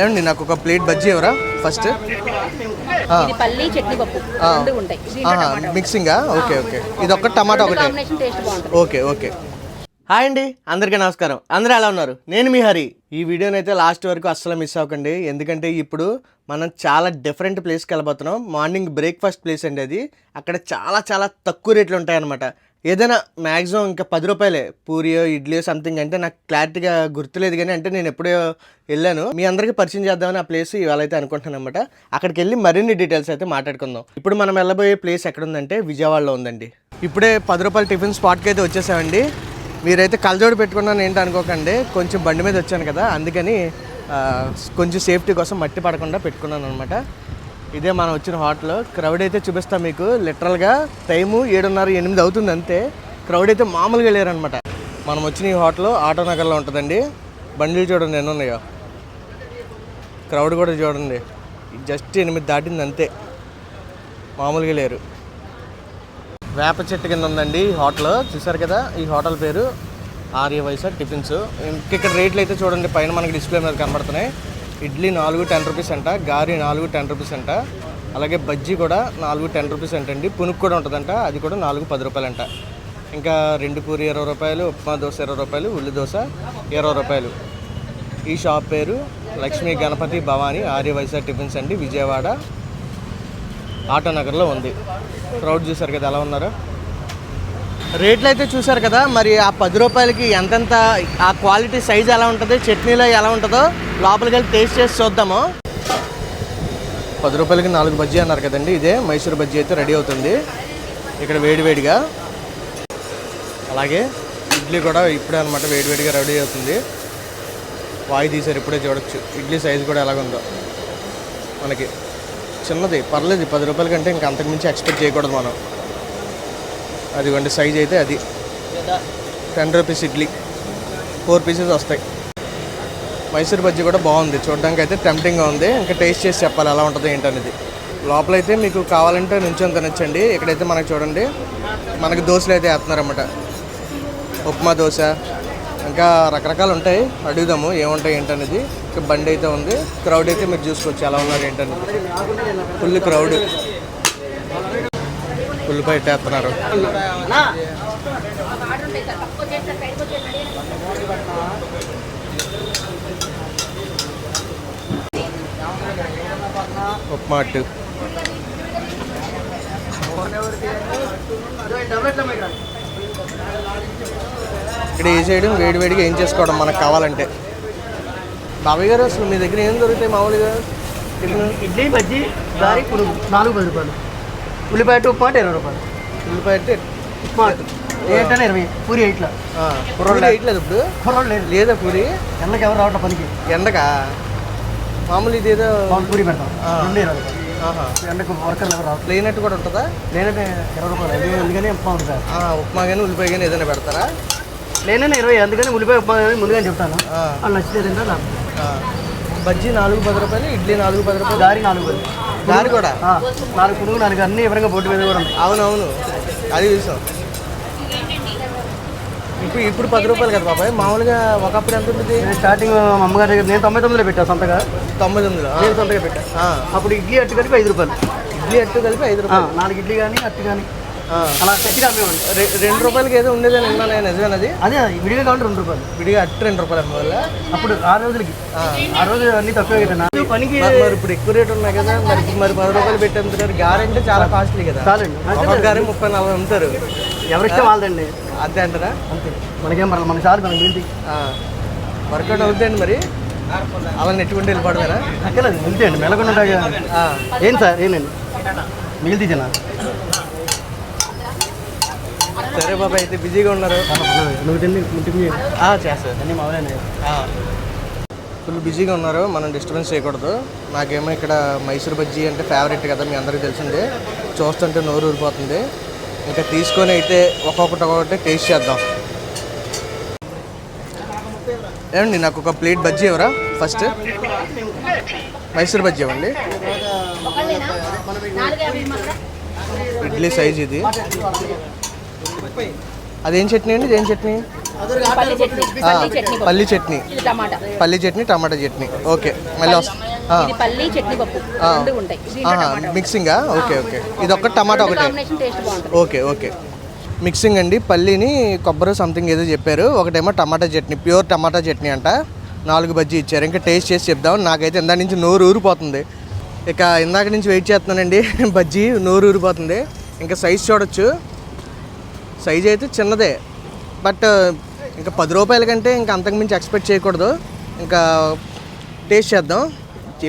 ఏమండి నాకు ఒక ప్లేట్ బజ్జీ ఎవరా? ఫస్ట్. ఇది పల్లి చట్నీ పప్పు. రెండు ఉంటాయి. దీంట్లో టమాటా మిక్సింగా ఓకే ఓకే. ఇది ఒక టమాటా ఒకటే. Okay okay. హాయ్ అండి అందరికీ నమస్కారం. అందరూ ఎలా ఉన్నారు? నేను మీ హరి. ఈ వీడియోని అయితే లాస్ట్ వరకు అస్సలు మిస్ అవ్వకండి. ఎందుకంటే ఇప్పుడు మనం చాలా డిఫరెంట్ ప్లేస్కి వెళ్ళబోతున్నాం. మార్నింగ్ బ్రేక్ఫాస్ట్ ప్లేస్ అండి అది. అక్కడ చాలా చాలా తక్కువ రేట్లు ఉంటాయన్నమాట. ఏదైనా మ్యాక్సిమం ఇంకా పది రూపాయలే. పూరియో ఇడ్లీ సంథింగ్ అంటే నాకు క్లారిటీగా గుర్తులేదు కానీ అంటే నేను ఎప్పుడో వెళ్ళాను. మీ అందరికీ పరిచయం చేద్దామని ఆ ప్లేస్ ఇవాళ అయితే అనుకుంటున్నాను అనమాట అక్కడికి వెళ్ళి మరిన్ని డీటెయిల్స్ అయితే మాట్లాడుకుందాం. ఇప్పుడు మనం వెళ్ళబోయే ప్లేస్ ఎక్కడుందంటే విజయవాడలో ఉందండి. ఇప్పుడే పది రూపాయల టిఫిన్ స్పాట్కి అయితే వచ్చేసామండి. మీరైతే కలజోడు పెట్టుకున్నాను ఏంటి అనుకోకండి. కొంచెం బండి మీద వచ్చాను కదా అందుకని కొంచెం సేఫ్టీ కోసం మట్టి పడకుండా పెట్టుకున్నాను అనమాట ఇదే మనం వచ్చిన హోటల్. క్రౌడ్ అయితే చూపిస్తాం మీకు. లిటరల్గా టైము ఏడున్నర ఎనిమిది అవుతుంది అంతే. క్రౌడ్ అయితే మామూలుగా లేరనమాట మనం వచ్చిన ఈ హోటల్ ఆటో నగర్లో ఉంటుందండి. బండిలు చూడండి ఎన్ని ఉన్నాయో. క్రౌడ్ కూడా చూడండి. జస్ట్ ఎనిమిది దాటింది అంతే. మామూలుగా లేరు. వేప చెట్టు కింద ఉందండి ఈ హోటల్. చూసారు కదా ఈ హోటల్ పేరు? ఆర్య వైసా టిఫిన్స్. ఇంక ఇక్కడ రేట్లు అయితే చూడండి పైన మనకి డిస్ప్లే మీద కనబడుతున్నాయి. ఇడ్లీ నాలుగు టెన్ రూపీస్ అంట గారి నాలుగు టెన్ రూపీస్ అంట అలాగే బజ్జీ కూడా నాలుగు టెన్ రూపీస్ అంటండి. పునుక్ కూడా ఉంటుందంట అది కూడా నాలుగు పది రూపాయలు అంట ఇంకా రెండు పూరి ఇరవై రూపాయలు ఉప్మా దోశ ఇరవై రూపాయలు ఉల్లి దోశ ఇరవై రూపాయలు. ఈ షాప్ పేరు లక్ష్మీ గణపతి భవానీ ఆర్య వైసా టిఫిన్స్ అండి విజయవాడ ఆటో నగర్లో ఉంది. క్రౌడ్ చూసారు కదా ఎలా ఉన్నారో? రేట్లు అయితే చూసారు కదా మరి ఆ పది రూపాయలకి ఎంతెంత ఆ క్వాలిటీ సైజ్ ఎలా ఉంటుంది చట్నీలో ఎలా ఉంటుందో లోపలికి వెళ్ళి టేస్ట్ చేసి చూద్దాము. పది రూపాయలకి నాలుగు బజ్జీ అన్నారు కదండి ఇదే మైసూర్ బజ్జీ అయితే రెడీ అవుతుంది. ఇక్కడ వేడివేడిగా అలాగే ఇడ్లీ కూడా ఇప్పుడే అనమాట వేడివేడిగా రెడీ అవుతుంది. వాయి తీసారు ఇప్పుడే చూడొచ్చు ఇడ్లీ సైజు కూడా ఎలాగుందో. మనకి చిన్నది పర్లేదు పది రూపాయల కంటే ఇంకా అంతకుమించి ఎక్స్పెక్ట్ చేయకూడదు మనం. అదిగోండి సైజ్ అయితే అది. Ten rupees idli. Four pieces వస్తాయి. మైసూర్ బజ్జీ కూడా బాగుంది. చూడడానికి అయితే టెంప్టింగ్గా ఉంది. ఇంకా టేస్ట్ చేసి చెప్పాలి ఎలా ఉంటుందో ఏంటనేది లోపలైతే మీకు కావాలంటే నుంచొని తినచ్చండి. ఇక్కడైతే మనకు చూడండి మనకి దోశలు అయితే వేస్తున్నారన్నమాట. ఉప్మా దోశ ఇంకా రకరకాలు ఉంటాయి. అడుగుదాము ఏముంటాయి ఏంటనేది ఇంకా బండి అయితే ఉంది. క్రౌడ్ అయితే మీరు చూసుకోవచ్చు ఎలా ఉన్నారు ఏంటనేది ఫుల్ క్రౌడ్ ఉల్లిపాయ బయట ఉప్మా అట్టు. ఇక్కడ ఏ చేయడం వేడి వేడిగా ఏం చేసుకోవడం మనకు కావాలంటే. బాబాయ్ గారు అసలు మీ దగ్గర ఏం దొరుకుతాయి మామూలుగా? ఇడ్లీ బజ్జీ గారి నాలుగు పది రూపాయలు. ఉల్లిపాయ ఉప్మా అంటే ఇరవై రూపాయలు. ఉల్లిపాయ అంటే ఉప్మా ఏంటనే ఇరవై? పూరి ఇట్లా పూరి వేయట్లేదు ఇప్పుడు. కుర్రోళ్ళు లేదు. లేదా పూరి? ఎండకి ఎవరు రావట్లే పనికి. ఎండకా? మామూలు ఇదేదో వాళ్ళు పూరి పెడతాం. రెండు ఇరవై రూపాయలు. ఎండకు వర్కర్లు ఎవరు రావట్లేదు ప్లేనట్టు కూడా ఉంటుందా? లేదంటే ఇరవై రూపాయలు. అది అందుకని ఉప్మా ఆ, ఉప్మా కానీ ఉల్లిపాయ కానీ ఏదైనా పెడతారా? లేననే ఇరవై అందుకని ఉల్లిపాయ ఉప్మా అని ముందుగా చెప్తాను. ఆ, వాళ్ళు నచ్చితే తింటా నాకు ఆ. బజ్జీ నాలుగు పది రూపాయలు ఇడ్లీ నాలుగు పది రూపాయలు. గారి నాలుగు పది. గారి కూడా? నాలుగు పునుగు నాలుగు అన్ని వివరంగా బోర్డు మీద కూడా ఉన్నాయి. అవునవును. అది చూసాం. ఇప్పుడు ఇప్పుడు పది రూపాయలు కదా బాబాయ్? మామూలుగా ఒకప్పుడు ఎంత ఉంటుంది నేను స్టార్టింగ్ మా అమ్మగారి దగ్గర నేను తొంభై తొమ్మిదిలో పెట్టాను సొంతగా. తొంభై తొమ్మిదిలో. నేను సొంతగా పెట్టాను ఆ. అప్పుడు ఇడ్లీ అట్టు కలిపి ఐదు రూపాయలు. ఇడ్లీ అట్టు కలిపి ఐదు రూపాయలు. నాలుగు ఇడ్లీ కానీ అట్టు కానీ. అలా గట్టిగా అమ్మేవాడి రె- రెండు రూపాయలకి ఏదో ఉండేదని విన్నాను నేను? నిజమేనది అదే? విడిగా కావాలి రెండు రూపాయలు. విడిగా అట్టు రెండు రూపాయలు అమ్మ వల్ల అప్పుడు ఆ రోజులకి. ఆ. రోజు అన్ని తక్కువే కదా నాకు పనికి మరి ఇప్పుడు ఎక్కువ రేట్ ఉన్నాయి కదా మరి మరి పది రూపాయలు పెట్టి అమ్ముతున్నారు. గారె అంటే చాలా కాస్ట్లీ కదా. చాలండి. గారె ముప్పై నలభై అమ్ముతారు. ఎవరిస్తే వాళ్ళదండి. అంతే అంటారా? అంతే. మనకేం పర్లేదు మన సార్ మనకి మిగిలింది వర్కౌట్ అవుతుందండి మరి. అలా నెట్టుకుంటూ వెళ్ళిపోవడమేనా అక్కలేదు మిగిలితే అండి. మెలకుండా ఉంటాయి కదా. ఆ. ఏం సార్ ఏంటండి మిగిలితే జనా సరే బాబాయ్ అయితే బిజీగా ఉన్నారు. నువ్వు తిండి అన్నీ మామూలే ఫుల్ బిజీగా ఉన్నారు. మనం డిస్టర్బెన్స్ చేయకూడదు. నాకేమో ఇక్కడ మైసూర్ బజ్జీ అంటే ఫేవరెట్ కదా మీ అందరికీ తెలిసిందే. చూస్తుంటే నోరు ఊరిపోతుంది. ఇంకా తీసుకొని అయితే ఒక్కొక్కటి ఒక్కొక్కటి టేస్ట్ చేద్దాం. ఏమండి నాకు ఒక ప్లేట్ బజ్జీ ఎవరా ఫస్ట్ మైసూర్ బజ్జీ ఇవ్వండి. ఇడ్లీ సైజ్ ఇది. అదేం చట్నీ అండి? ఇదేం చట్నీ? పల్లి చట్నీ. పల్లి చట్నీ టమాటా. పల్లి చట్నీ టమాటా చట్నీ. ఓకే మళ్ళీ మిక్సింగా? Okay okay. ఇది ఒక్క టమాటా ఒకటే. Okay okay. మిక్సింగ్ అండి. పల్లీని కొబ్బరి సంథింగ్ ఏదో చెప్పారు. ఒకటేమో టమాటా చట్నీ. ప్యూర్ టమాటా చట్నీ అంట. నాలుగు బజ్జీ ఇచ్చారు. ఇంకా టేస్ట్ చేసి చెప్దాం. నాకైతే ఇందాక నుంచి నోరు ఊరిపోతుంది. ఇక ఇందాక నుంచి వెయిట్ చేస్తున్నానండి. బజ్జీ నోరు ఊరిపోతుంది. ఇంకా సైజ్ చూడొచ్చు. సైజ్ అయితే చిన్నదే. బట్ ఇంకా పది రూపాయల కంటే ఇంకా అంతకుమించి ఎక్స్పెక్ట్ చేయకూడదు. ఇంకా టేస్ట్ చేద్దాం.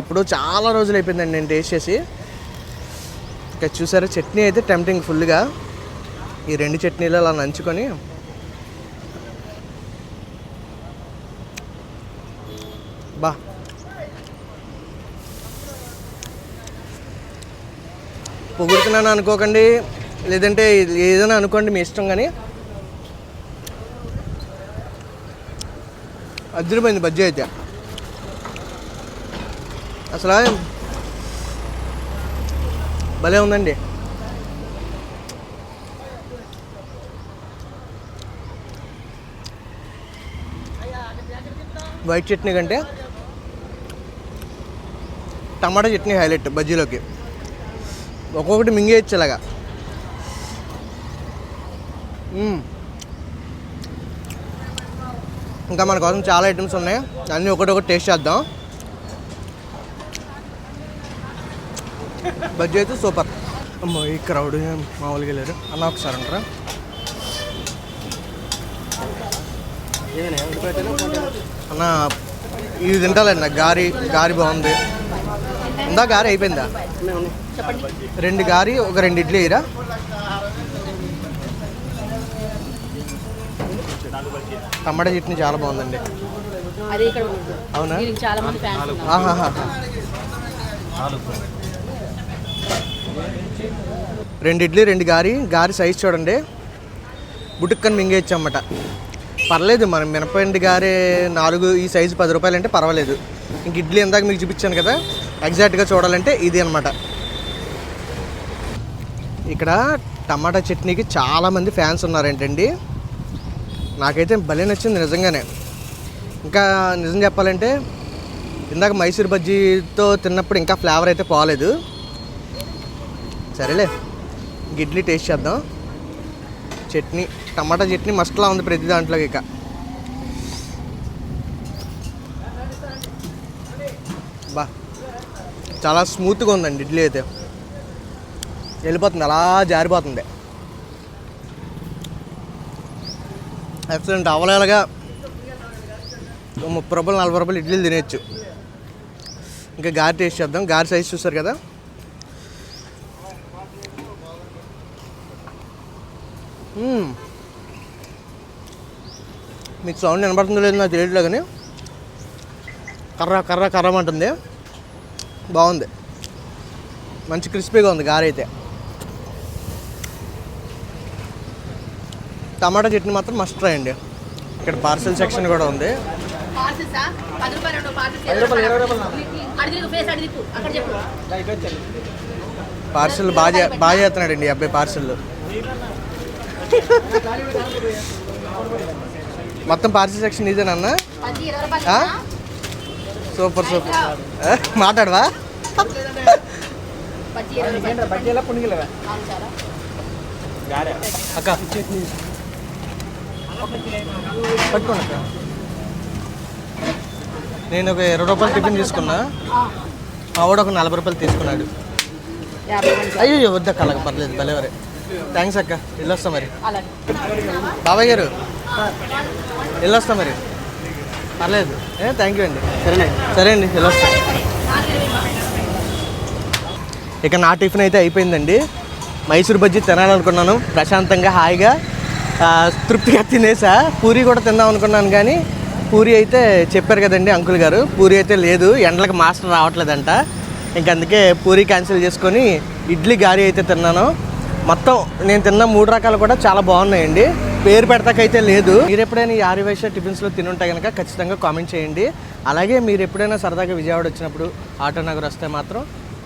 ఇప్పుడు చాలా రోజులు అయిపోయిందండి నేను టేస్ట్ చేసి. ఇంకా చూసారా చట్నీ అయితే టెంప్టింగ్ ఫుల్గా ఈ రెండు చట్నీలు అలా నంచుకొని. బా. పొగుడుతున్నాను అనుకోకండి. లేదంటే ఏదైనా అనుకోండి మీ ఇష్టం కానీ. అదిరిపోయింది బజ్జీ అయితే. అసలు భలే ఉందండి. వైట్ చట్నీ కంటే టమాటా చట్నీ హైలైట్ బజ్జీలోకి. ఒక్కొక్కటి మింగేయచ్చు ఇలాగా. ఇంకా మన కోసం చాలా ఐటమ్స్ ఉన్నాయి. అన్నీ ఒకటి ఒకటి టేస్ట్ చేద్దాం. బజ్జీ అయితే సూపర్. అమ్మో ఈ క్రౌడ్ మామూలుగా లేరు. అన్న ఒకసారి అంటారా? అన్న ఇది తింటాలండి నాకు. గారి గారి బాగుంది. ఉందా గారి? అయిపోయిందా? రెండు గారి ఒక రెండు ఇడ్లీ ఇరా టమాటా చట్నీ చాలా బాగుందండి. అదే ఇక్కడ ఉంది. అవునా? దీనికి చాలా మంది ఫ్యాన్స్ ఉన్నారు. ఆహాహా. రెండు ఇడ్లీ రెండు గారి. గారి సైజ్ చూడండి. బుటుక్కని మింగేయచ్చు అన్నమాట పర్లేదు మనం మినపండి గారి నాలుగు ఈ సైజు పది రూపాయలు అంటే పర్వాలేదు. ఇంక ఇడ్లీ ఇందాక మీకు చూపించాను కదా ఎగ్జాక్ట్గా చూడాలంటే ఇది అనమాట ఇక్కడ టమాటా చట్నీకి చాలామంది ఫ్యాన్స్ ఉన్నారేంటండి. నాకైతే భలే నచ్చింది నిజంగానే. ఇంకా నిజం చెప్పాలంటే ఇందాక మైసూర్ బజ్జీతో తిన్నప్పుడు ఇంకా ఫ్లేవర్ అయితే పోలేదు. సరేలే ఇడ్లీ టేస్ట్ చేద్దాం. చట్నీ టమాటా చట్నీ మస్ట్లా ఉంది ప్రతి దాంట్లో ఇక. బా చాలా స్మూత్గా ఉందండి ఇడ్లీ అయితే. వెళ్ళిపోతుంది అలా జారిపోతుంది. ఎక్సలెంట్ అవలేలుగా ముప్పై రూపాయలు నలభై రూపాయలు ఇడ్లీలు తినేయచ్చు. ఇంకా గారి టేస్ట్ చేద్దాం. గారి సైజ్ చూస్తారు కదా? మీకు సౌండ్ వినపడుతుందో లేదో నాకు తెలియట్లే కానీ కర్ర కర్ర కర్రమంటుంది బాగుంది. మంచి క్రిస్పీగా ఉంది గారి టమాటా చట్నీ మాత్రం మస్ట్ ట్రై అండి. ఇక్కడ పార్సల్ సెక్షన్ కూడా ఉంది. పార్సల్ బాగా బాగా చేస్తున్నాడండి ఈ అబ్బాయి పార్సల్ మొత్తం పార్సల్ సెక్షన్ ఇదేనన్నా? సూపర్ సూపర్ మాట్లాడవా? అక్క. పట్టుకోండి అక్క. నేను ఒక ఇరవై రూపాయలు టిఫిన్ తీసుకున్నా. ఆ, మా వాడు ఒక నలభై రూపాయలు తీసుకున్నాడు. అయ్యో వద్ద కలగ పర్లేదు భలేవరే థ్యాంక్స్ అక్క వెళ్ళొస్తా మరి. అలాగే బాబాయ్ గారు వెళ్ళొస్తా మరి. పర్లేదు. ఏ థ్యాంక్ యూ అండి. సరేనే సరే అండి వెళ్ళొస్తా ఇక నా టిఫిన్ అయితే అయిపోయిందండి. మైసూర్ బజ్జీ తినాలనుకున్నాను. ప్రశాంతంగా హాయిగా. తృప్తిగా తినేసా. పూరి కూడా తిందాం అనుకున్నాను కానీ పూరి అయితే చెప్పారు కదండి అంకుల్ గారు. పూరి అయితే లేదు ఎండలకు మాస్టర్ రావట్లేదంట. ఇంక అందుకే పూరి క్యాన్సిల్ చేసుకొని ఇడ్లీ గారి అయితే తిన్నాను. మొత్తం నేను తిన్న మూడు రకాలు కూడా చాలా బాగున్నాయండి. పేరు పెడతాకైతే లేదు. మీరు ఎప్పుడైనా ఈ ఆర్యవైశ్య టిఫిన్స్లో తినుంటే కనుక ఖచ్చితంగా కామెంట్ చేయండి. అలాగే మీరు ఎప్పుడైనా సరదాగా విజయవాడ వచ్చినప్పుడు ఆటో నగర్ వస్తే మాత్రం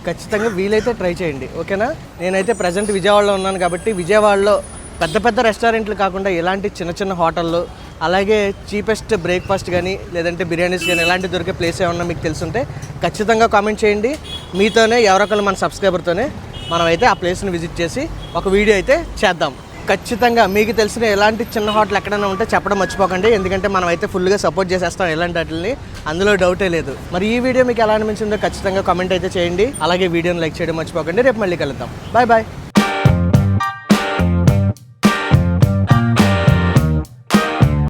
ఖచ్చితంగా వీలైతే ట్రై చేయండి. ఓకేనా? నేనైతే ప్రజెంట్ విజయవాడలో ఉన్నాను కాబట్టి విజయవాడలో పెద్ద పెద్ద రెస్టారెంట్లు కాకుండా ఇలాంటి చిన్న చిన్న హోటళ్ళు అలాగే చీపెస్ట్ బ్రేక్ఫాస్ట్ కానీ లేదంటే బిర్యానీస్ కానీ ఇలాంటి దొరికే ప్లేస్ ఏమన్నా మీకు తెలుసుంటే ఖచ్చితంగా కామెంట్ చేయండి. మీతోనే ఎవరొకరు మన సబ్స్క్రైబర్తోనే మనమైతే ఆ ప్లేస్ని విజిట్ చేసి ఒక వీడియో అయితే చేద్దాం. ఖచ్చితంగా మీకు తెలిసిన ఎలాంటి చిన్న హోటల్ ఎక్కడైనా ఉంటే చెప్పడం మర్చిపోకండి. ఎందుకంటే మనం అయితే ఫుల్గా సపోర్ట్ చేసేస్తాం ఎలాంటి వాటిని అందులో డౌటే లేదు. మరి ఈ వీడియో మీకు ఎలా అనిపించిందో ఖచ్చితంగా కామెంట్ అయితే చేయండి. అలాగే వీడియోని లైక్ చేయడం మర్చిపోకండి. రేపు మళ్ళీ కలుద్దాం. Bye bye.